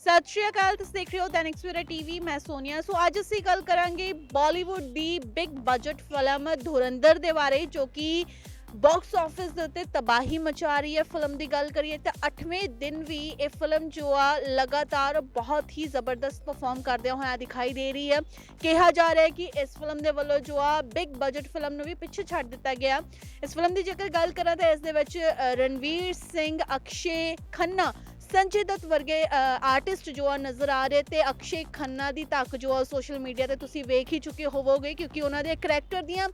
ਸਤਿ ਸ਼੍ਰੀ ਅਕਾਲ, ਤੁਸੀਂ ਦੇਖ ਰਹੇ ਹੋ ਦੈਨਿਕ ਸਵੇਰਾ ਟੀਵੀ, ਮੈਂ ਸੋਨੀਆ। ਸੋ ਅੱਜ ਅਸੀਂ ਗੱਲ ਕਰਾਂਗੇ ਬਾਲੀਵੁੱਡ ਦੀ ਬਿਗ ਬਜਟ ਫਿਲਮ ਧੁਰੰਧਰ ਦੇ ਬਾਰੇ, ਜੋ ਕਿ ਬਾਕਸ ਆਫਿਸ ਦੇ ਉੱਤੇ ਤਬਾਹੀ ਮਚਾ ਰਹੀ ਹੈ ਫਿਲਮ ਦੀ ਗੱਲ ਕਰੀਏ ਤਾਂ 8ਵੇਂ ਦਿਨ ਵੀ ਇਹ ਫਿਲਮ ਜੋ ਆ ਲਗਾਤਾਰ ਬਹੁਤ ਹੀ ਜ਼ਬਰਦਸਤ ਪਰਫਾਰਮ ਕਰਦਿਆਂ ਹੋਇਆ ਦਿਖਾਈ ਦੇ ਰਹੀ ਹੈ। ਕਿਹਾ ਜਾ ਰਿਹਾ ਹੈ ਕਿ ਇਸ ਫਿਲਮ ਦੇ ਵੱਲੋਂ ਜੋ ਆ ਬਿਗ ਬਜਟ ਫਿਲਮ ਨੂੰ ਵੀ ਪਿੱਛੇ ਛੱਡ ਦਿੱਤਾ ਗਿਆ। ਇਸ ਫਿਲਮ ਦੀ ਜੇਕਰ ਗੱਲ ਕਰਾਂ ਤਾਂ ਇਸ ਦੇ ਵਿੱਚ ਰਣਵੀਰ ਸਿੰਘ, ਅਕਸ਼ੇ ਖੰਨਾ ਸੰਜੇ ਦੱਤ ਵਰਗੇ ਆਰਟਿਸਟ ਜੋ ਆ ਨਜ਼ਰ ਆ ਰਹੇ ਤੇ ਅਕਸ਼ੇ ਖੰਨਾ ਦੀ ਤੱਕ ਜੋ ਆ ਸੋਸ਼ਲ ਮੀਡੀਆ ਤੇ ਤੁਸੀਂ ਵੇਖ ਹੀ ਚੁੱਕੇ ਹੋਵੋਗੇ ਕਿਉਂਕਿ ਉਹਨਾਂ ਦੇ ਕਰੈਕਟਰ ਦੀਆਂ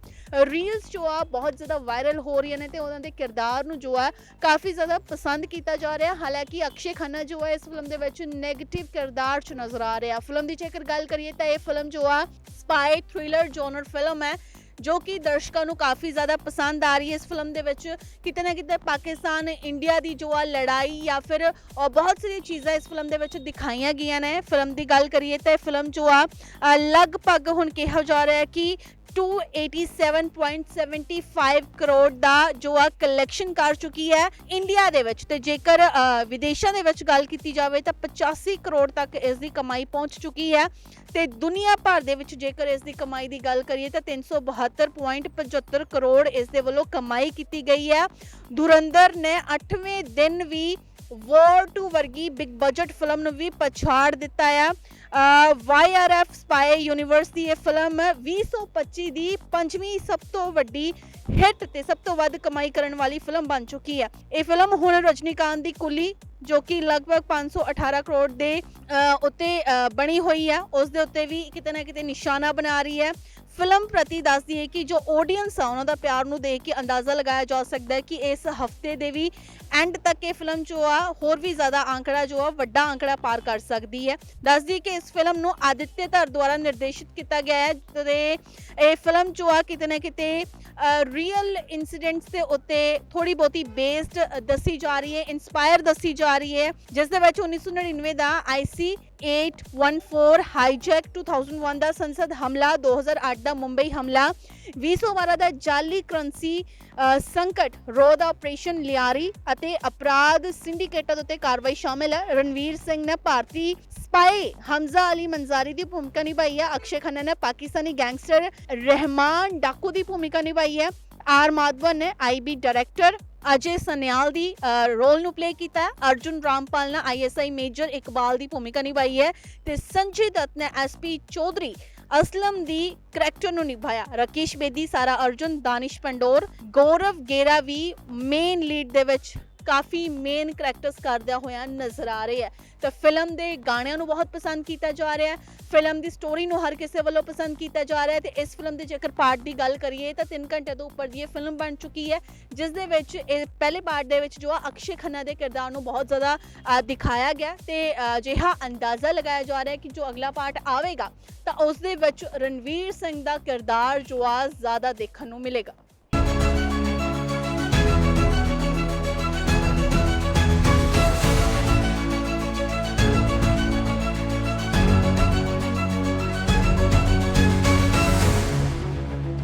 ਰੀਲਸ ਜੋ ਆ ਬਹੁਤ ਜ਼ਿਆਦਾ ਵਾਇਰਲ ਹੋ ਰਹੀਆਂ ਨੇ ਤੇ ਉਹਨਾਂ ਦੇ ਕਿਰਦਾਰ ਨੂੰ ਜੋ ਆ ਕਾਫੀ ਜ਼ਿਆਦਾ ਪਸੰਦ ਕੀਤਾ ਜਾ ਰਿਹਾ। ਹਾਲਾਂਕਿ ਅਕਸ਼ੇ ਖੰਨਾ ਜੋ ਹੈ ਇਸ ਫਿਲਮ ਦੇ ਵਿੱਚ 네ਗੇਟਿਵ ਕਿਰਦਾਰ ਚ ਨਜ਼ਰ ਆ ਰਿਹਾ। ਫਿਲਮ ਦੀ ਜੇਕਰ ਗੱਲ ਕਰੀਏ ਤਾਂ ਇਹ ਫਿਲਮ ਜੋ ਆ ਸਪਾਈ ਥ੍ਰਿਲਰ ਜੋਨਰ ਫਿਲਮ ਹੈ। ਜੋ ਕਿ ਦਰਸ਼ਕਾਂ ਨੂੰ ਕਾਫੀ ਜ਼ਿਆਦਾ ਪਸੰਦ ਆ ਰਹੀ ਹੈ ਇਸ ਫਿਲਮ ਦੇ ਵਿੱਚ। ਕਿਤੇ ਨਾ ਕਿਤੇ ਪਾਕਿਸਤਾਨ, ਇੰਡੀਆ ਦੀ ਜੋ ਆ ਲੜਾਈ ਜਾਂ ਫਿਰ ਬਹੁਤ ਸਾਰੀਆਂ ਚੀਜ਼ਾਂ ਇਸ ਫਿਲਮ ਦੇ ਵਿੱਚ ਦਿਖਾਈਆਂ ਗਈਆਂ ਨੇ। ਫਿਲਮ ਦੀ ਗੱਲ ਕਰੀਏ ਤਾਂ ਇਹ ਫਿਲਮ ਜੋ ਆ ਲਗਭਗ ਹੁਣ ਕਿਹਾ ਜਾ ਰਿਹਾ ਹੈ ਕਿ 287.75 ਕਰੋੜ ਦਾ ਜੋ ਆ ਕਲੈਕਸ਼ਨ ਕਰ ਚੁੱਕੀ ਹੈ ਇੰਡੀਆ ਦੇ ਵਿੱਚ। ਤੇ ਜੇਕਰ ਵਿਦੇਸ਼ਾਂ ਦੇ ਵਿੱਚ ਗੱਲ ਕੀਤੀ ਜਾਵੇ ਤਾਂ 85 ਕਰੋੜ ਤੱਕ ਇਸ ਦੀ ਕਮਾਈ ਪਹੁੰਚ ਚੁੱਕੀ ਹੈ। ਤੇ ਦੁਨੀਆ ਭਰ ਦੇ ਵਿੱਚ ਜੇਕਰ ਇਸ ਦੀ ਕਮਾਈ ਦੀ ਗੱਲ ਕਰੀਏ ਤਾਂ 372.75 ਕਰੋੜ ਇਸ ਦੇ ਵੱਲੋਂ ਕਮਾਈ ਕੀਤੀ ਗਈ ਹੈ। ਧੁਰੰਧਰ ਨੇ 8ਵੇਂ ਦਿਨ ਵੀ ਵਾਰ 2 ਵਰਗੀ ਬਿਗ ਬਜਟ ਫਿਲਮ ਨੂੰ ਵੀ ਪਛਾੜ ਦਿੱਤਾ ਹੈ ਵਾਈਆਰਐਫ ਸਪਾਈ ਯੂਨੀਵਰਸ ਦੀ ਇਹ ਫਿਲਮ 2025 ਦੀ ਪੰਜਵੀਂ ਸਭ ਤੋਂ ਵੱਡੀ ਹਿੱਟ ਤੇ ਸਭ ਤੋਂ ਵੱਧ ਕਮਾਈ ਕਰਨ ਵਾਲੀ ਫਿਲਮ ਬਣ ਚੁੱਕੀ ਹੈ ਇਹ ਫਿਲਮ ਹੁਣ ਰਜਨੀਕਾਂਤ ਦੀ ਕੁਲੀ ਜੋ ਕਿ ਲਗਭਗ 518 ਕਰੋੜ ਦੇ ਅ, ਉੱਤੇ ਅ, ਬਣੀ ਹੋਈ ਹੈ ਉਸ ਦੇ ਉੱਤੇ ਵੀ ਕਿਤੇ ਨਾ ਕਿਤੇ ਨਿਸ਼ਾਨਾ ਬਣਾ ਰਹੀ ਹੈ ਫਿਲਮ ਪ੍ਰਤੀ ਦੱਸਦੀ ਹੈ ਕਿ ਜੋ ਆਡੀਅנס ਆ, ਉਹਨਾਂ ਦਾ ਪਿਆਰ ਨੂੰ ਦੇਖ ਕੇ ਅੰਦਾਜ਼ਾ ਲਗਾਇਆ ਜਾ ਸਕਦਾ ਹੈ ਕਿ ਇਸ ਹਫ਼ਤੇ ਦੇ ਵੀ ਐਂਡ ਤੱਕ ਇਹ ਫਿਲਮ ਜੋ ਆ, ਹੋਰ ਵੀ ਜ਼ਿਆਦਾ ਆંકੜਾ ਜੋ ਆ, ਵੱਡਾ ਆંકੜਾ ਪਾਰ ਕਰ ਸਕਦੀ ਹੈ। ਦੱਸਦੀ ਕਿ ਇਸ ਫਿਲਮ ਨੂੰ ਆਦਿੱਤਿਆ ਧਰ ਦੁਆਰਾ ਨਿਰਦੇਸ਼ਿਤ ਕੀਤਾ ਗਿਆ ਹੈ, ਤੇ ਇਹ ਫਿਲਮ ਜੋ ਆ, ਕਿਤੇ ਨਾ ਕਿਤੇ ਰੀਅਲ ਇਨਸੀਡੈਂਟਸ ਦੇ ਉੱਤੇ ਥੋੜੀ ਬਹੁਤੀ ਬੇਸਡ ਦੱਸੀ ਜਾ ਰਹੀ ਹੈ ਇਨਸਪਾਇਰ ਦੱਸੀ ਜਾ ਰਹੀ ਹੈ। ਜਿਸ ਦੇ ਵਿੱਚ 1999 ਦਾ ਆਈਸੀ 814 ਹਾਈਜੈਕ 2001 ਦਾ ਸੰਸਦ ਹਮਲਾ 2008 ਦਾ ਮੁੰਬਈ ਹਮਲਾ 2012 ਦਾ ਜਾਲੀ ਕਰੰਸੀ ਸੰਕਟ ਰੋਧ ਆਪਰੇਸ਼ਨ ਲਿਆਰੀ ਅਤੇ ਅਪਰਾਧ ਸਿੰਡੀਕੇਟਾਂ ਉੱਤੇ ਕਾਰਵਾਈ ਸ਼ਾਮਿਲ ਹੈ। ਰਣਵੀਰ ਸਿੰਘ ਨੇ ਭਾਰਤੀ ਸਪਾਈ ਹਮਜ਼ਾ ਅਲੀ ਮੰਜ਼ਾਰੀ ਦੀ ਭੂਮਿਕਾ ਨਿਭਾਈ ਹੈ। ਅਕਸ਼ੇ ਖੰਨਾ ਨੇ ਪਾਕਿਸਤਾਨੀ ਗੈਂਗਸਟਰ ਰਹਿਮਾਨ ਡਾਕੂ ਦੀ ਭੂਮਿਕਾ ਨਿਭਾਈ ਹੈ। ਆਰ ਮਾਧਵਨ ਨੇ ਆਈਬੀ ਡਾਇਰੈਕਟਰ ਅਜੇ ਸਨਿਆਲ ਦੀ ਰੋਲ ਨੂੰ ਪਲੇ ਕੀਤਾ ਅਰਜੁਨ ਰਾਮਪਾਲ ਨੇ ਆਈਐਸਆਈ ਮੇਜਰ ਇਕਬਾਲ ਦੀ ਭੂਮਿਕਾ ਨਿਭਾਈ ਹੈ ਤੇ ਸੰਜੇ ਦੱਤ ਨੇ ਐਸਪੀ ਚੌਧਰੀ ਅਸਲਮ ਦੀ ਕਰੈਕਟਰ ਨੂੰ ਨਿਭਾਇਆ। ਰਕੇਸ਼ ਬੇਦੀ, ਸਾਰਾ ਅਰਜੁਨ, ਦਾਨਿਸ਼ ਪੰਡੋਰ, ਗੌਰਵ ਗੇਰਾ ਵੀ ਮੇਨ ਲੀਡ ਦੇ ਵਿੱਚ ਕਾਫੀ ਮੇਨ ਕਰੈਕਟਰਸ ਕਰਦਿਆਂ ਹੋਇਆ ਨਜ਼ਰ ਆ ਰਹੇ ਹੈ। ਤਾਂ ਫਿਲਮ ਦੇ ਗਾਣਿਆਂ ਨੂੰ ਬਹੁਤ ਪਸੰਦ ਕੀਤਾ ਜਾ ਰਿਹਾ ਹੈ। ਫਿਲਮ ਦੀ ਸਟੋਰੀ ਨੂੰ ਹਰ ਕਿਸੇ ਵੱਲੋਂ ਪਸੰਦ ਕੀਤਾ ਜਾ ਰਿਹਾ ਹੈ ਤੇ ਇਸ ਫਿਲਮ ਦੇ ਜੇਕਰ ਪਾਰਟ ਦੀ ਗੱਲ ਕਰੀਏ ਤਾਂ 3 ਘੰਟੇ ਤੋਂ ਉੱਪਰ ਦੀ ਇਹ ਫਿਲਮ ਬਣ ਚੁੱਕੀ ਹੈ ਜਿਸ ਦੇ ਵਿੱਚ ਇਹ ਪਹਿਲੇ ਪਾਰਟ ਦੇ ਵਿੱਚ ਜੋ ਆ ਅਕਸ਼ੇ ਖੰਨਾ ਦੇ ਕਿਰਦਾਰ ਨੂੰ ਬਹੁਤ ਜ਼ਿਆਦਾ ਦਿਖਾਇਆ ਗਿਆ ਤੇ ਅ, ਅਜਿਹਾ ਅੰਦਾਜ਼ਾ ਲਗਾਇਆ ਜਾ ਰਿਹਾ ਹੈ ਕਿ ਜੋ ਅਗਲਾ ਪਾਰਟ ਆਵੇਗਾ ਤਾਂ ਉਸ ਦੇ ਵਿੱਚ ਰਣਵੀਰ ਸਿੰਘ ਦਾ ਕਿਰਦਾਰ ਜੋ ਆ ਜ਼ਿਆਦਾ ਦੇਖਣ ਨੂੰ ਮਿਲੇਗਾ।